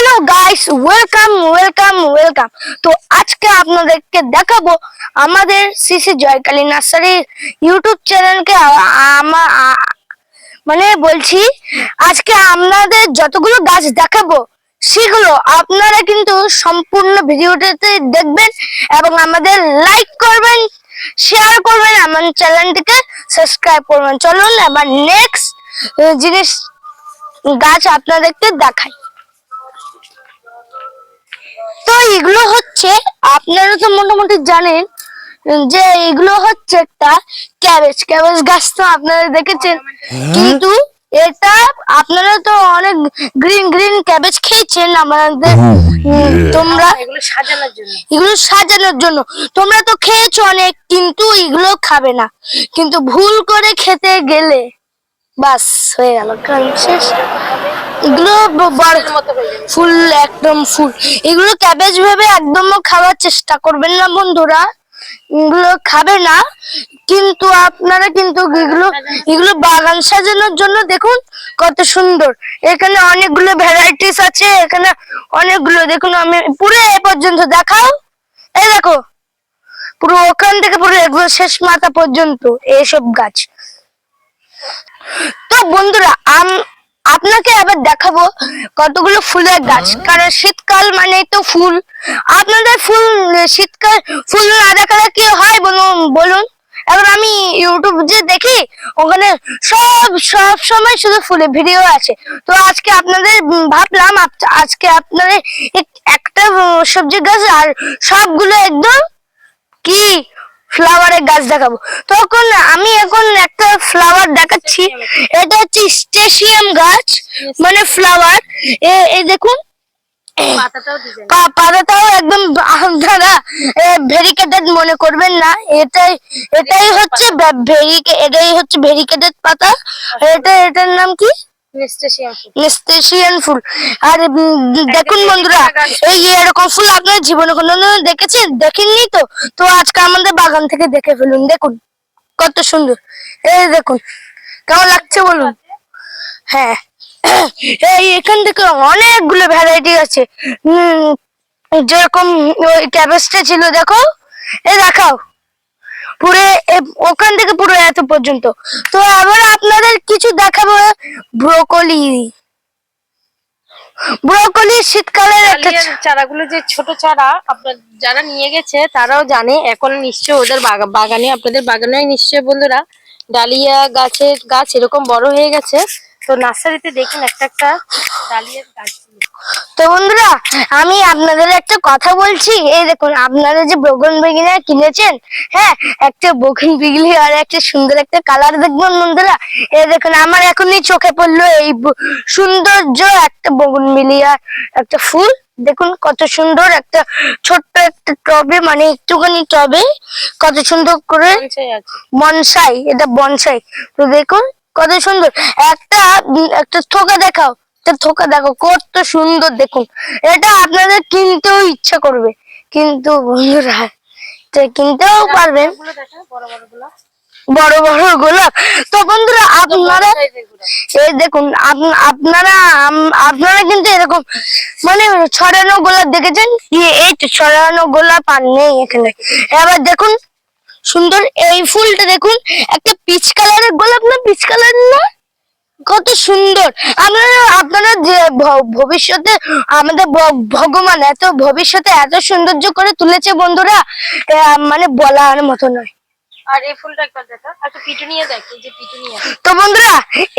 Hello guys welcome welcome welcome তো আজকে আপনাদেরকে দেখাবো আমাদের সিসি জয়কালী নার্সারির ইউটিউব চ্যানেলকে আমার মানে বলছি, আজকে আপনাদের যতগুলো গাছ দেখাবো, সেগুলো আপনারা কিন্তু সম্পূর্ণ ভিডিওটাতে দেখবেন এবং আমাদের লাইক করবেন শেয়ার করবেন, আমার চ্যানেলটিকে সাবস্ক্রাইব করবেন। চলুন, এবার নেক্সট জিনিস, গাছ আপনাদেরকে দেখাই। তো এগুলো হচ্ছে আপনারা তো মোটামুটি জানেন যে এগুলো হচ্ছে একটা ক্যাবেজ। ক্যাবেজ গাছ তো আপনারা দেখেছেন। কিন্তু এটা আপনারা তো অনেক গ্রিন গ্রিন ক্যাবেজ খেয়েছেন আমাদের। তোমরা এগুলো সাজানোর জন্য। এগুলো সাজানোর জন্য। তোমরা তো খেয়েছো অনেক কিন্তু এগুলো খাবে না। কিন্তু ভুল করে খেতে গেলে বাস হয়ে গেল। কারণ শেষ। এগুলো ফুল, একদম ফুল। এগুলো ক্যাবেজ ভেবে একদমও খাওয়ার চেষ্টা করবেন না বন্ধুরা। এগুলো খাবে না। কিন্তু আপনারা কিন্তু এগুলো এগুলো বাগান সাজানোর জন্য দেখুন কত সুন্দর। এখানে অনেকগুলো ভ্যারাইটিস আছে, এখানে অনেকগুলো। দেখুন, আমি পুরো এ পর্যন্ত দেখাও। এই দেখো, পুরো ওখান থেকে পুরো একদম শেষ মাথা পর্যন্ত এইসব গাছ। তো বন্ধুরা, আম আপনাকে আবার দেখাবো কতগুলো ফুলের গাছ। কারণ শীতকাল মানে তো ফুল। আপনাদের ফুল শীতকাল ফুল না দেখালে কি হয় বলুন বলুন। এবার আমি ইউটিউব যে দেখি ওখানে সব সব সময় শুধু ফুলের ভিডিও আছে। তো আজকে আপনাদের ভাবলাম আজকে আপনাদের এক- একটা সবজি গাছ আর সবগুলো একদম কি ফ্লাওয়ারের গাছ দেখাবো। তখন আমি এখন একটা ফ্লাওয়ার দেখাচ্ছি। এটা হচ্ছে স্টেশিয়াম গাছ মানে ফ্লাওয়ার। এই দেখুন পাতাটাও একদম আপনারা ভেরিকেটেড মনে করবেন না। এটাই এটাই হচ্ছে এটাই হচ্ছে ভেরিকেটেড পাতা। এটা এটার নাম কি? নেস্টেশিয়ান ফুল। আর দেখুন বন্ধুরা এই এরকম ফুল আপনার জীবনে কোনো দেখেছেন? দেখেননি তো? তো আজকে আমাদের বাগান থেকে দেখে ফেলুন। দেখুন কত সুন্দর। এই দেখুন কেমন লাগছে বলুন? হ্যাঁ। এই এখান থেকে অনেকগুলো ভ্যারাইটি আছে। যেরকম ওই ক্যাবেজটা ছিল দেখো। এ দেখাও। পুরো ওখান থেকে পুরো এত পর্যন্ত। তো আবার আপনাদের কিছু দেখাবো ব্রোকলি ব্রোকলি শীতকালের একটা চারাগুলো যে ছোট চারা আপনার যারা নিয়ে গেছে তারাও জানে। এখন নিশ্চয় ওদের বাগা- বাগানে আপনাদের বাগানে নিশ্চয় বন্ধুরা। ডালিয়া গাছের গাছ এরকম বড় হয়ে গেছে। তো নার্সারিতে দেখুন একটা একটা ডালিয়ার গাছ। তো বন্ধুরা, আমি আপনাদের একটা কথা বলছি। এই দেখুন, আপনারা যে বগন বেগিনা কিনেছেন হ্যাঁ একটা বগন বিগলি আর একটা সুন্দর একটা কালার দেখবেন বন্ধুরা। এই দেখুন, আমার এখনই চোখে পড়ল এই সৌন্দর্য একটা বগন আর একটা ফুল। দেখুন কত সুন্দর একটা ছোট্ট একটা টবে মানে একটুখানি টবে কত সুন্দর করে বনসাই এটা বনসাই। তো দেখুন কত সুন্দর। একটা একটা থোকা দেখাও। থোকা দেখো কত সুন্দর দেখুন। এটা আপনাদের কিনতেও ইচ্ছা করবে। কিন্তু বন্ধুরা কিনতেও পারবেন। বড় বড়গুলো। তো বন্ধুরা, আপনারা এই দেখুন আপ- আপনারা আপনারা কিন্তু এরকম মানে ছড়ানো গোলাপ দেখেছেন? এই ছড়ানো গোলাপ আর নেই এখানে। এবার দেখুন, সুন্দর এই ফুলটা দেখুন। একটা পিচ কালারের গোলাপ না? পিচ কালার না? কত সুন্দর। আপনারা আপনারা যে ভবিষ্যতে আমাদের ভগবান এত ভবিষ্যতে এত সৌন্দর্য করে তুলেছে বন্ধুরা মানে বলার মতো নয়। আর এই ফুলটা একবার দেখা। একটা পিটুনিয়া দেখ এই যে পিটুনিয়া তো বন্ধুরা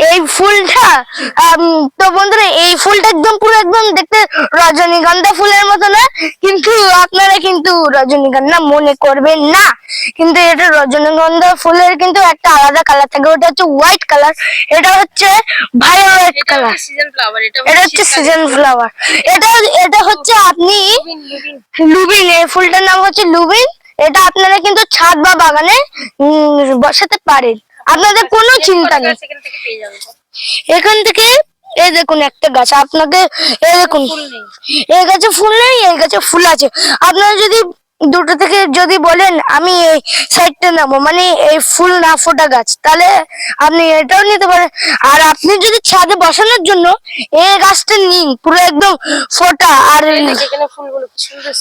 এই ফুলটা তো বন্ধুরা এই ফুলটা একদম পুরো একদম দেখতে রজনীগন্ধা ফুলের মতো না কিন্তু আপনারা কিন্তু রজনীগন্ধা মনে করবেন না। কিন্তু এটা রজনীগন্ধা ফুলের কিন্তু একটা আলাদা কালার থাকে ওটা হচ্ছে হোয়াইট কালার এটা হচ্ছে ভায়োলেট কালার সিজন ফ্লাওয়ার এটা হচ্ছে সিজন ফ্লাওয়ার এটা এটা হচ্ছে আপনি লুবিন এই ফুলটার নাম হচ্ছে লুবিন। এটা আপনারা কিন্তু ছাদ বা বাগানে বসাতে পারেন। আপনাদের কোনো চিন্তা নেই। এখান থেকে এই দেখুন একটা গাছ আপনাকে এই দেখুন এই গাছে ফুল নেই এই গাছে ফুল আছে। আপনারা যদি দুটো থেকে যদি বলেন আমি এই সাইডটা নেব মানে এই ফুল না ফোটা গাছ তাহলে আপনি এটাও নিতে পারেন। আর আপনি যদি ছাদে বসানোর জন্য এই গাছটা নিন পুরো একদম ফোটা আর ফুলগুলো সুন্দর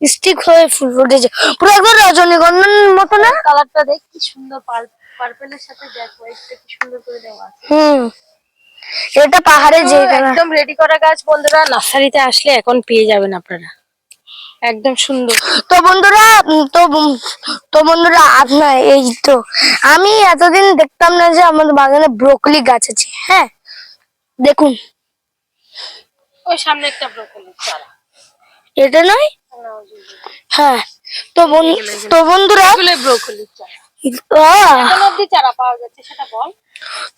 স্টিক হয়ে ফুল ফুটেছে। পুরো একদম রজনীগন্ধার মতো না? কালারটা দেখ কি সুন্দর পার্পেলের সাথে দেখ হোয়াইটটা কি সুন্দর করে দেওয়া আছে। হুম। এটা পাহাড়ে যে একদম রেডি করা গাছ বন্ধুরা নার্সারিতে আসলে এখন পেয়ে যাবেন আপনারা। একদম সুন্দর। তো বন্ধুরা তো তো বন্ধুরা আপনার এই তো আমি এতদিন দেখতাম না যে আমাদের বাগানে ব্রোকলি গাছ আছে হ্যাঁ? দেখুন। ওই সামনে একটা ব্রোকলি চারা এটা নয়? হ্যাঁ তো তো বন্ধুরা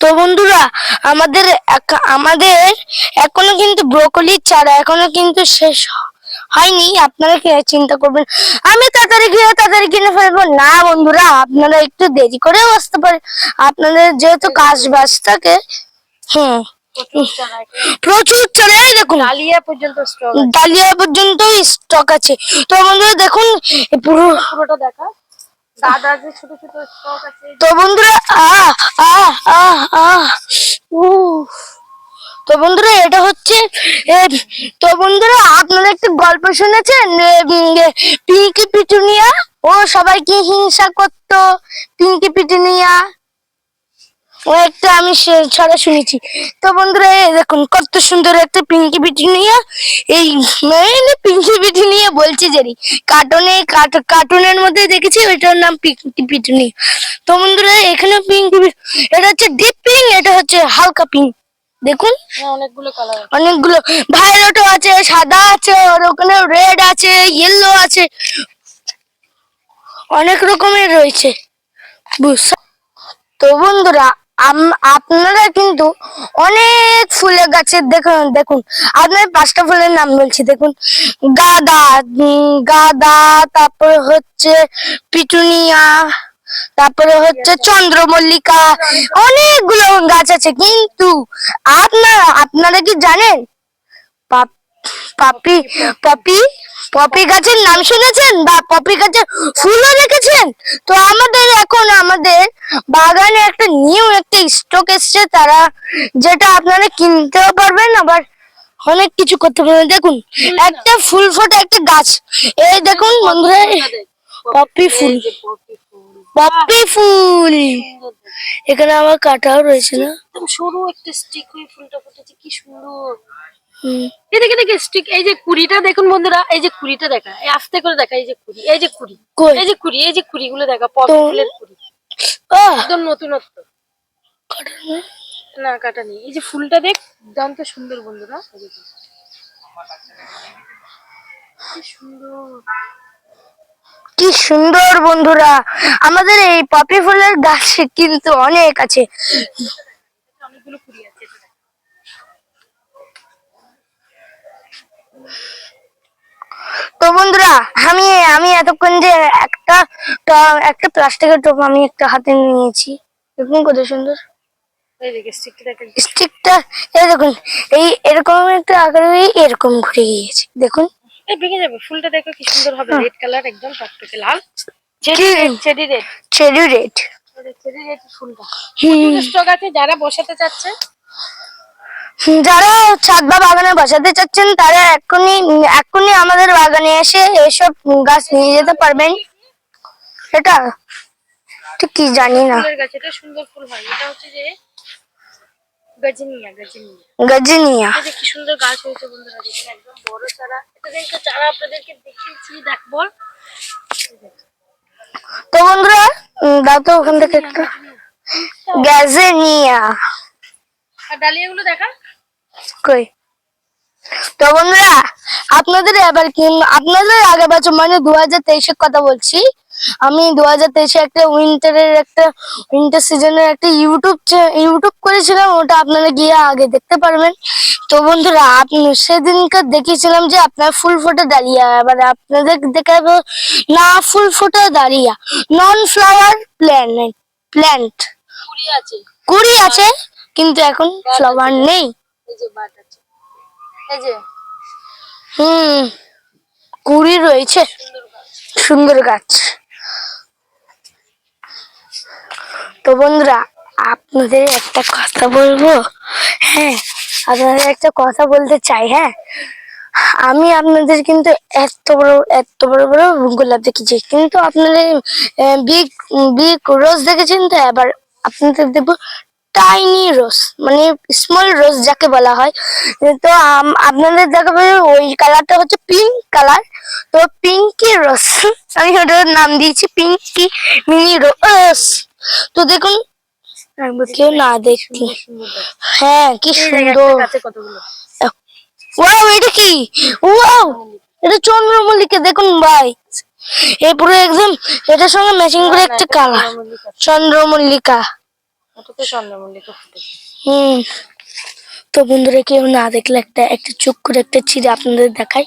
তো বন্ধুরা আমাদের আমাদের এখনও কিন্তু ব্রোকলির চারা এখনও কিন্তু শেষ হয়নি। আপনারা কি চিন্তা করবেন? আমি তাড়াতাড়ি গিয়ে তাড়াতাড়ি কিনে ফেলব? না বন্ধুরা আপনারা একটু দেরি করেও আসতে পারে। আপনাদের যেহেতু কাজ বাজ থাকে হুম। প্রচুর এই দেখুন। ডালিয়া পর্যন্ত স্টক ডালিয়া পর্যন্ত স্টক আছে। তো বন্ধুরা দেখুন পুরো পুরোটা দেখা। দাদা যে ছোট ছোট স্টক আছে। তো বন্ধুরা আহ আহ আহ আহ উহ। তো বন্ধুরা এটা হচ্ছে তো বন্ধুরা আপনারা একটু গল্প শুনেছেন? পিঙ্কি পিটুনিয়া? ও সবাইকে হিংসা করতো পিঙ্কি পিটুনিয়া। একটা আমি ছড়া শুনেছি। তো বন্ধুরা দেখুন কত সুন্দর একটা পিঙ্কি পিটুনিয়া এই মানে পিঙ্কি নিয়ে বলছি জানি কার্টুনে কার্টুনের মধ্যে দেখেছি ওইটার নাম পিঙ্কি পিটুনিয়া তো বন্ধুরা এখানে পিঙ্কি এটা হচ্ছে ডিপ পিঙ্ক এটা হচ্ছে হালকা পিঙ্ক দেখুন হ্যাঁ অনেকগুলো কালার অনেকগুলো ভায়োলেটও আছে সাদা আছে আর ওখানে রেড আছে ইয়েলো আছে। অনেক রকমের রয়েছে। বুঝছ? তো বন্ধুরা আপনারা কিন্তু অনেক ফুলের গাছের দেখুন দেখুন। আপনার পাঁচটা ফুলের নাম বলছি, দেখুন। গাঁদা গাঁদা, তারপরে হচ্ছে পিটুনিয়া, তারপরে হচ্ছে চন্দ্রমল্লিকা, অনেকগুলো গাছ আছে। কিন্তু আপনারা আপনারা কি জানেন? পাপ- পাপি পপি গাছের নাম শুনেছেন বা পপি গাছের ফুলও দেখেছেন? তো আমাদের এখন আমাদের বাগানে একটা নিউ একটা স্টক এসছে তারা যেটা আপনারা কিনতেও পারবেন আবার অনেক কিছু করতে পারবেন। দেখুন একটা ফুল ফোটা একটা গাছ। এই দেখুন বন্ধুরা পপি ফুল পপি ফুল। এখানে আমার কাটাও রয়েছে না? সরু একটা স্টিক হয়ে ফুলটা ফুটেছে কি সুন্দর। এদিকে দেখে স্টিক এই যে কুড়িটা দেখুন বন্ধুরা এই যে কুড়িটা দেখা এই আস্তে করে দেখা এই যে কুড়ি এই যে কুড়ি? এই যে কুড়ি এই যে কুড়িগুলো দেখা পপি ফুলের কুড়ি। একদম নতুনত্ব। না? কাটা নেই। এই যে ফুলটা দেখ দাম তো সুন্দর বন্ধুরা কি সুন্দর। বন্ধুরা। আমাদের এই পপি ফুলের গাছ কিন্তু অনেক আছে। অনেকগুলো কুড়ি আছে এটা দেখ। তো বন্ধুরা আমি আমি এতক্ষণ যে একটা ট- একটা প্লাস্টিকের টোপ আমি একটা হাতে নিয়েছি। দেখুন কত সুন্দর। স্টিকটা এই দেখুন এই এরকম একটা আকারে এরকম ঘুরে গিয়েছে। দেখুন। এই ভেঙে যাবে ফুলটা দেখো কি সুন্দর হবে। হ্যাঁ। রেড কালার একদম টকটকে লাল? Cherry red cherry red cherry red cherry red ফুলটা। স্টক আছে যারা বসাতে চাচ্ছে। যারা ছাদ বা বাগানে বসাতে চাচ্ছেন তারা এক্ষুনি এক্ষুনি আমাদের বাগানে এসে এসব গাছ নিয়ে যেতে পারবেন। এটা ঠিক কি জানি না। ফুলের গাছ এটা সুন্দর ফুল হয়। এটা হচ্ছে যে গজনিয়া গজনিয়া। গজনিয়া। এই কি সুন্দর গাছ হয়েছে বন্ধুরা দেখুন একদম বড় চারা। এটা চারা আপনাদেরকে দেখিয়েছি দেখ তো বন্ধুরা দাও তো ওখান থেকে একটা। গ্যাজেনিয়া আর ডালিয়াগুলো দেখা কই? তো বন্ধুরা আপনাদের এবার কি আপনাদের আগের বছর মানে দু হাজার তেইশের কথা বলছি। আমি দু হাজার তেইশে একটা উইন্টারের একটা উইন্টার সিজনের একটা ইউটিউব ইউটিউব করেছিলাম ওটা আপনারা গিয়ে আগে দেখতে পারবেন। তো বন্ধুরা আপনি সেদিনকার দেখিয়েছিলাম যে আপনার ফুল ফোটা দাঁড়িয়ে এবার আপনাদের দেখাবো না ফুল ফোটা দাঁড়িয়ে নন ফ্লাওয়ার প্ল্যান্ট প্ল্যান্ট কুড়ি আছে। কুড়ি আছে কিন্তু এখন ফ্লাওয়ার নেই। হুম, কুড়ি রয়েছে। সুন্দর গাছ। তো বন্ধুরা, আপনাদের একটা কথা বলব? হ্যাঁ আপনাদের একটা কথা বলতে চাই হ্যাঁ? আমি আপনাদের কিন্তু এত বড় এত বড় বড় গোলাপ দেখেছি। কিন্তু আপনাদের বিগ বিগ রোজ দেখেছেন তো? এবার আপনাদের দেখব টাইনি রোজ মানে স্মল রোজ যাকে বলা হয়। তো আপনাদের দেখাবো ওই কালারটা হচ্ছে পিঙ্ক কালার তো পিঙ্কি রোজ আমি ওটার নাম দিয়েছি পিঙ্কি মিনি রোজ তো দেখুন কেউ না দেখি হ্যাঁ কি সুন্দর। ওয়াও এটা কি? ওয়াও এটা চন্দ্রমল্লিকা দেখুন ভাই। এই পুরো একদম এটার সঙ্গে ম্যাচিং করে একটা কালার চন্দ্রমল্লিকা। চন্দ্রমল্লিকা ফুটেছে হুম। তো বন্ধুরা কেউ না দেখলে একটা একটা চুপ করে একটা ছিঁড়ে আপনাদের দেখাই।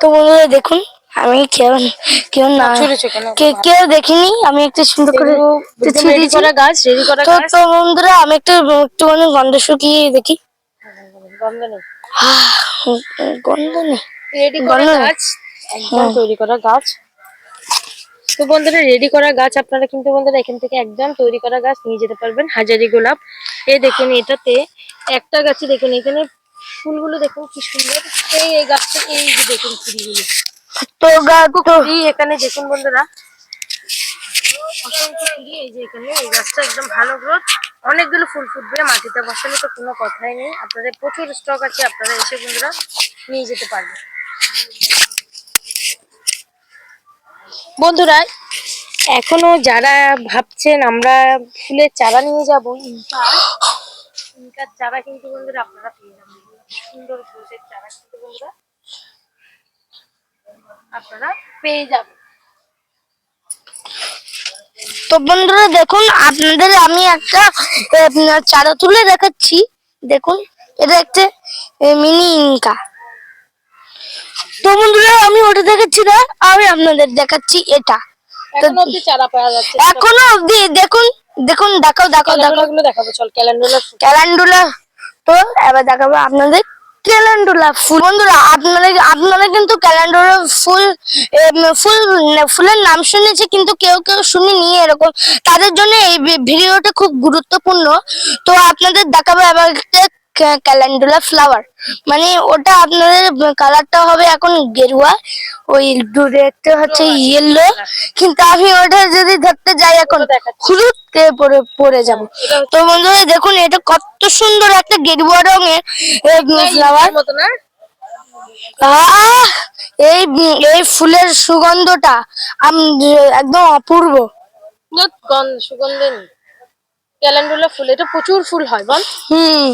তো বন্ধুরা দেখুন আমি কেউ কেউ না কে- কেউ দেখিনি আমি একটা সুন্দর করে। করা গাছ রেডি করা তো গাছ। তো বন্ধুরা আমি একটু একটুখানি গন্ধ শুকিয়ে দেখি। গন্ধ নেই। গন্ধ নেই। রেডি করা গন্ধ গাছ একদম তৈরি করা গাছ। তো বন্ধুরা রেডি করা গাছ আপনারা কিন্তু বন্ধুরা এখান থেকে একদম তৈরি করা গাছ নিয়ে যেতে পারবেন হাজারি গোলাপ। এ দেখুন এটাতে একটা গাছে দেখুন এখানে ফুলগুলো দেখুন কি সুন্দর। এই এই গাছটা এই যে দেখুন ফুলগুলো। তো গা- তো এই এখানে দেখুন বন্ধুরা অসংখ্য ফুলি এই যে এখানে এই গাছটা একদম ভালো গ্রোথ অনেকগুলো ফুল ফুটবে মাটিতে বসালে তো কোনো কথাই নেই। আপনাদের প্রচুর স্টক আছে আপনারা এসে বন্ধুরা নিয়ে যেতে পারবেন। বন্ধুরা, এখনও যারা ভাবছেন আমরা ফুলের চারা নিয়ে যাব চারা কিন্তু বন্ধুরা আপনারা পেয়ে যাবেন। সুন্দর ফুলের চারা কিন্তু বন্ধুরা আপনারা পেয়ে যাবেন। তো বন্ধুরা, দেখুন, আপনাদের আমি একটা চারা তুলে দেখাচ্ছি। দেখুন, এটা একটা মিনি ইনকা। তো বন্ধুরা আমি ওটা দেখাচ্ছি না আমি আপনাদের দেখাচ্ছি এটা। এখন অব্দি দেখুন দেখুন দেখাও দেখাও দেখাও। দেখাবো চল ক্যালেন্ডুলা ক্যালান্ডুলা তো এবার দেখাবো আপনাদের ক্যালেন্ডুলা ফুল। বন্ধুরা আপনারা আপনারা কিন্তু ক্যালেন্ডুলা ফুল ফুল ফুলের নাম শুনেছে কিন্তু কেউ কেউ শুনিনি এরকম। তাদের জন্য এই ভিডিওটা খুব গুরুত্বপূর্ণ। তো আপনাদের দেখাবো এবার একটা ক্যালেন্ডুলা ফ্লাওয়ার মানে ওটা আপনাদের কালারটা হবে এখন গেরুয়া ওই একটা হচ্ছে ইয়েলো কিন্তু আমি ওটা যদি ধরতে যাই এখন। হলুদ পরে পড়ে যাব। তো বন্ধুরা দেখুন এটা কত সুন্দর একটা গেরুয়া রঙের ফ্লাওয়ার মতো না এই এই ফুলের সুগন্ধটা আম- একদম অপূর্ব। গন্ধ সুগন্ধ ক্যালেন্ডুলা ফুল এটা প্রচুর ফুল হয় বল। হুম।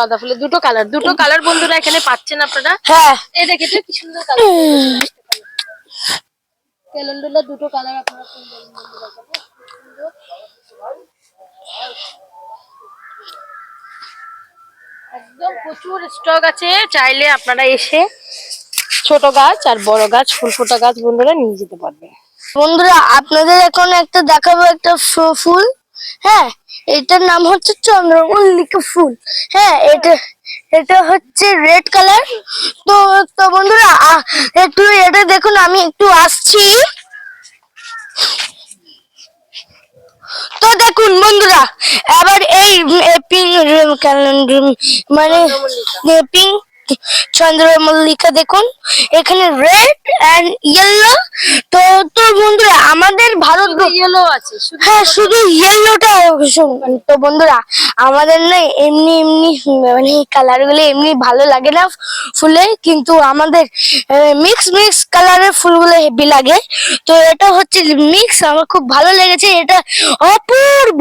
গাঁদা ফুলের দুটো কালার দুটো কালার বন্ধুরা এখানে পাচ্ছেন আপনারা। হ্যাঁ। এই দেখে তো কি সুন্দর কালার। ক্যালেন্ডুলা দুটো কালার আপনারা। একদম প্রচুর স্টক আছে চাইলে আপনারা এসে ছোট গাছ আর বড় গাছ ফুল ফোটা গাছ বন্ধুরা নিয়ে যেতে পারবেন। বন্ধুরা আপনাদের এখন একটা দেখাবো একটা ফুল। হ্যাঁ এটার নাম হচ্ছে চন্দ্রমল্লিকা ফুল। হ্যাঁ এটা এটা হচ্ছে রেড কালার তো তো বন্ধুরা একটু এটা দেখুন আমি একটু আসছি। তো দেখুন বন্ধুরা এবার এই পিঙ্ক মানে পিঙ্ক চন্দ্রমল্লিকা দেখুন। এখানে রেড এন্ড ইয়েলো তো তো বন্ধুরা আমাদের ভারত ইয়েলো আছে হ্যাঁ শুধু ইয়েলোটা তো বন্ধুরা আমাদের না এমনি এমনি মানে কালারগুলো এমনি ভালো লাগে না ফুলে কিন্তু আমাদের মিক্স মিক্স কালারের ফুলগুলো হেভি লাগে। তো এটা হচ্ছে মিক্স আমার খুব ভালো লেগেছে। এটা অপূর্ব।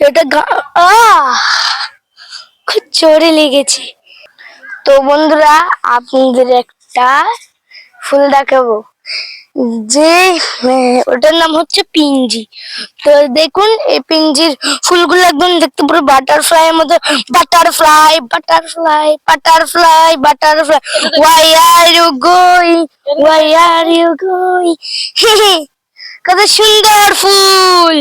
এটা আহ! খুব জোরে লেগেছে। তো বন্ধুরা, আপনাদের একটা ফুল দেখাবো। যে ওটার নাম হচ্ছে পিঞ্জি। তো দেখুন, এই পিঞ্জির ফুলগুলো একদম দেখতে পুরো বাটারফ্লাই এর মতো। Butterfly butterfly butterfly butterfly why are you go why are you going কত সুন্দর ফুল!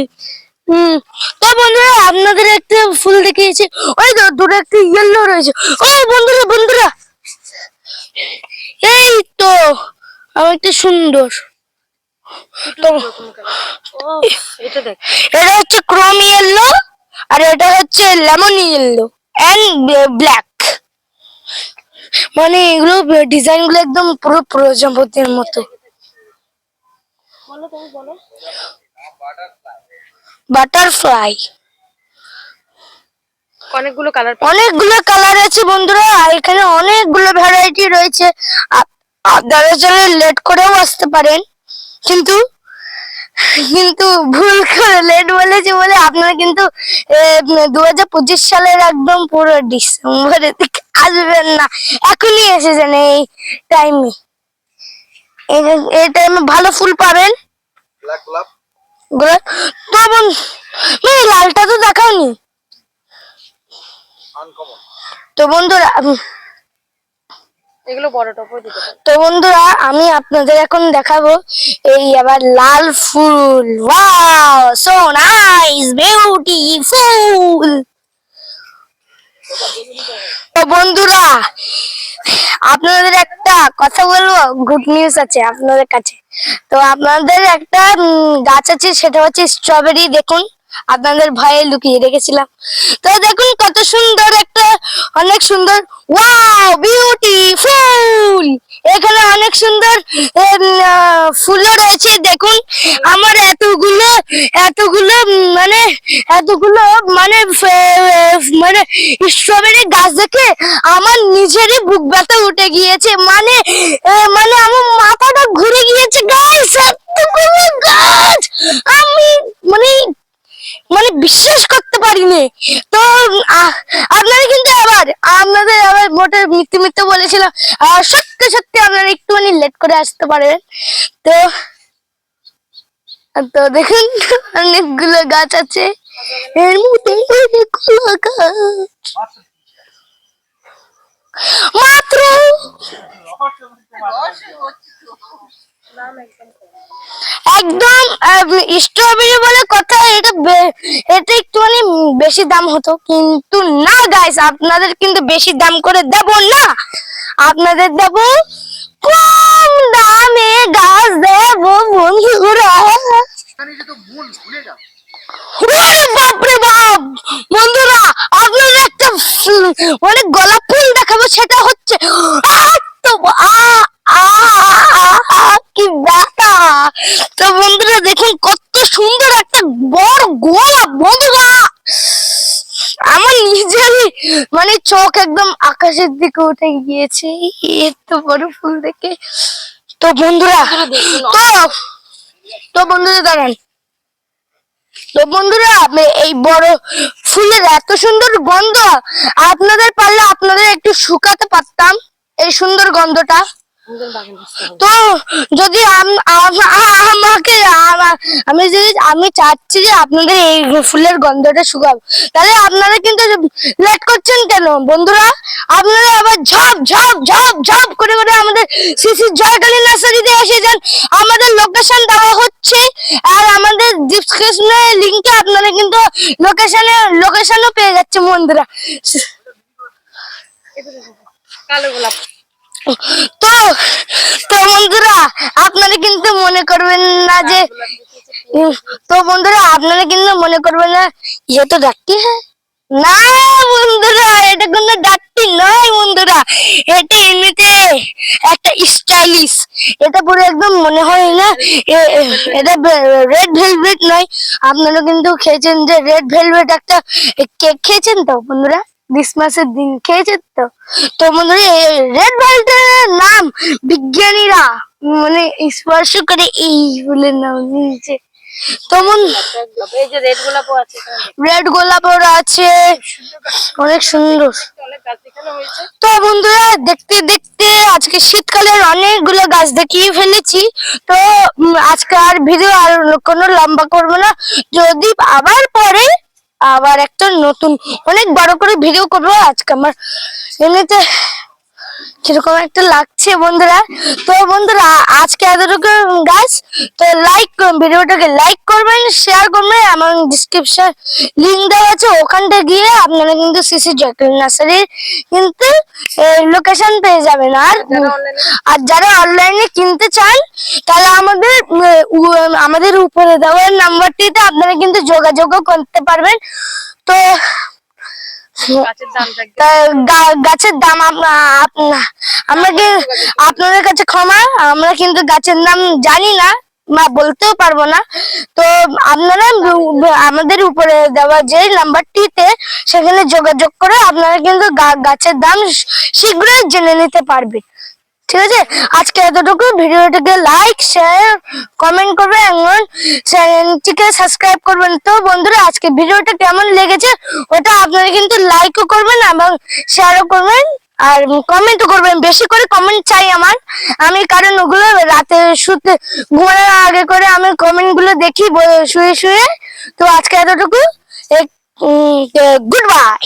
হুম। তো বন্ধুরা আপনাদের একটা ফুল দেখিয়েছি। ওই তো দূরে একটা ইয়েলো রয়েছে। ও বন্ধুরা বন্ধুরা। এই তো অনেকটা সুন্দর। তো এটা হচ্ছে ক্রোম ইয়েলো আর এটা হচ্ছে লেমন ইয়েলো এন্ড ব্ল্যাক মানে এগুলো ডিজাইনগুলো একদম পুরো প্রজাপতির মতো। বলো তুমি বলো। বাটারফ্লাই। অনেকগুলো কালার অনেকগুলো কালার আছে বন্ধুরা আর এখানে অনেকগুলো ভ্যারাইটি রয়েছে। আপ- আপনারা চলে লেট করেও আসতে পারেন কিন্তু কিন্তু ভুল করে লেট বলেছি বলে আপনারা কিন্তু দু হাজার পঁচিশ সালের একদম পুরো ডিসেম্বরের দিকে আসবেন না। এখনই এসেছেন এই টাইমে এই টাইমে ভালো ফুল পাবেন। ব্ল্যাক গোলাপ এই লালটা তো দেখাওনি তো বন্ধুরা এগুলো বড় টপও দিতে তো বন্ধুরা আমি আপনাদের এখন দেখাবো এই আবার লাল ফুল। ওয়াও সো নাইস বিউটিফুল তো বন্ধুরা, আপনাদের একটা কথা বলব গুড নিউজ আছে আপনাদের কাছে। তো আপনাদের একটা গাছ আছে, সেটা হচ্ছে স্ট্রবেরি দেখুন, আপনাদের ভয়ে লুকিয়ে রেখেছিলাম। তো দেখুন, কত সুন্দর একটা, অনেক সুন্দর ওয়াও বিউটিফুল এখানে অনেক সুন্দর ফুলও রয়েছে, দেখুন। আমার এতগুলো এতগুলো মানে এতগুলো মানে মানে স্ট্রবেরি গাছ দেখে আমার নিজেরই বুক ব্যথা উঠে গিয়েছে। মানে মানে আমার মাথাটা ঘুরে গিয়েছে গাছ এতগুলো গাছ! আমি মানে মানে বিশ্বাস করতে পারিনি। তো আপনারা কিন্তু আবার, আপনাদের আবার মোটে মিথ্যে মিথ্যে বলেছিলাম আর সত্যি সত্যি আপনারা একটুখানি লেট করে আসতে পারেন। তো তো দেখুন, অনেকগুলো গাছ আছে। এর মধ্যে অনেকগুলো গাছ। মাত্র একদম স্ট্রবেরি বলে কথা, এটা এটা একটুখানি বেশি দাম হতো। কিন্তু না গাইস আপনাদের কিন্তু বেশি দাম করে দেব না। আপনাদের দেব কম দামে গাছ দেব বন্ধুরা। বাপরে বাপ! বন্ধুরা, আপনাদের একটা মানে গোলাপ ফুল দেখাবো, সেটা হচ্ছে আহ, তো আ আ আ, আ, কি ব্যথা তো বন্ধুরা দেখুন কত সুন্দর একটা বড় গোলাপ বন্ধুরা! আমার নিজেরই মানে চোখ একদম আকাশের দিকে উঠে গিয়েছে এত বড় ফুল দেখে। তো বন্ধুরা তো তো বন্ধুরা দাঁড়ান। তো বন্ধুরা এই বড় ফুলের এত সুন্দর গন্ধ আপনাদের পারলে আপনাদের একটু শুকাতে পারতাম এই সুন্দর গন্ধটা। তো যদি আমাকে আমি যদি আমি চাচ্ছি যে আপনাদের এই ফুলের গন্ধটা শুকাবো তাহলে আপনারা কিন্তু লেট করছেন কেন? বন্ধুরা আপনারা আবার ঝপ ঝপ ঝপ ঝপ করে করে আমাদের সিসি জয়কালী নার্সারিতে এসে যান আমাদের লোকেশন দেওয়া হচ্ছে আর আমাদের ডিসক্রিপশনে লিঙ্কে আপনারা কিন্তু লোকেশনে লোকেশনও পেয়ে যাচ্ছে বন্ধুরা। কালো গোলাপ। তো তো বন্ধুরা, আপনারা কিন্তু মনে করবেন না যে তো বন্ধুরা, আপনারা কিন্তু মনে করবেন না ইয়ে তো ডাকতি হ্যাঁ? না বন্ধুরা, এটা কোনো ডাকতি নয় বন্ধুরা, এটা এমনিতে একটা স্টাইলিশ, এটা পুরো একদম মনে হয় না এটা রেড ভেলভেট নয়, আপনারা কিন্তু খেয়েছেন যে রেড ভেলভেট একটা কেক খেয়েছেন তো বন্ধুরা? ক্রিসমাসের দিন খেয়েছেন তো? তো বন্ধুরা রেড ভেলভেটের নাম বিজ্ঞানীরা মানে স্পর্শ করে এই বলে নাম নিয়েছে তো বন্ধু গোলাপ এই যে রেড গোলাপও আছে অনেক সুন্দর। তো বন্ধুরা দেখতে দেখতে আজকে শীতকালের অনেকগুলো গাছ দেখিয়ে ফেলেছি। তো আজকে আর ভিডিও আর কোনো লম্বা করব না। যদি আবার পরে আবার একটা নতুন অনেক বড় করে ভিডিও করব। আজকে আমার এমনিতে কীরকম একটা লাগছে বন্ধুরা। তো বন্ধুরা আজকে এতটুকু গাছ তো লাইক ভিডিওটাকে লাইক করবেন শেয়ার করবেন আমার ডিসক্রিপশন লিঙ্ক দেওয়া আছে ওখানটা গিয়ে আপনারা কিন্তু সিসি জ্যাকেট নার্সারির কিন্তু লোকেশন পেয়ে যাবেন। আর আর যারা অনলাইনে কিনতে চান তাহলে আমাদের আমাদের উপরে দেওয়া নাম্বারটিতে আপনারা কিন্তু যোগাযোগও করতে পারবেন। তো গাছের দাম আমাকে তা গা- গাছের দাম আপনা- আপনা- আমরা কি আপনাদের কাছে ক্ষমা? আমরা কিন্তু গাছের নাম জানি না বা বলতেও পারব না। তো আপনারা আমাদের উপরে দেওয়া যে নাম্বারটিতে সেখানে যোগাযোগ করে আপনারা কিন্তু গাছের দাম শীঘ্রই জেনে নিতে পারবেন ঠিক আছে? আজকে এতটুকু। ভিডিওটিকে লাইক শেয়ার কমেন্ট করবেন এবং চ্যানেলটিকে সাবস্ক্রাইব করবেন। তো বন্ধুরা, আজকে ভিডিওটা কেমন লেগেছে ওটা আপনারা কিন্তু লাইকও করবেন এবং শেয়ারও করবেন আর কমেন্টও করবেন। বেশি করে কমেন্ট চাই আমার। আমি কারণ ওগুলো রাতে শুতে ঘুমানোর আগে করে আমি কমেন্টগুলো দেখি শুয়ে শুয়ে। তো আজকে এতটুকু। Good bye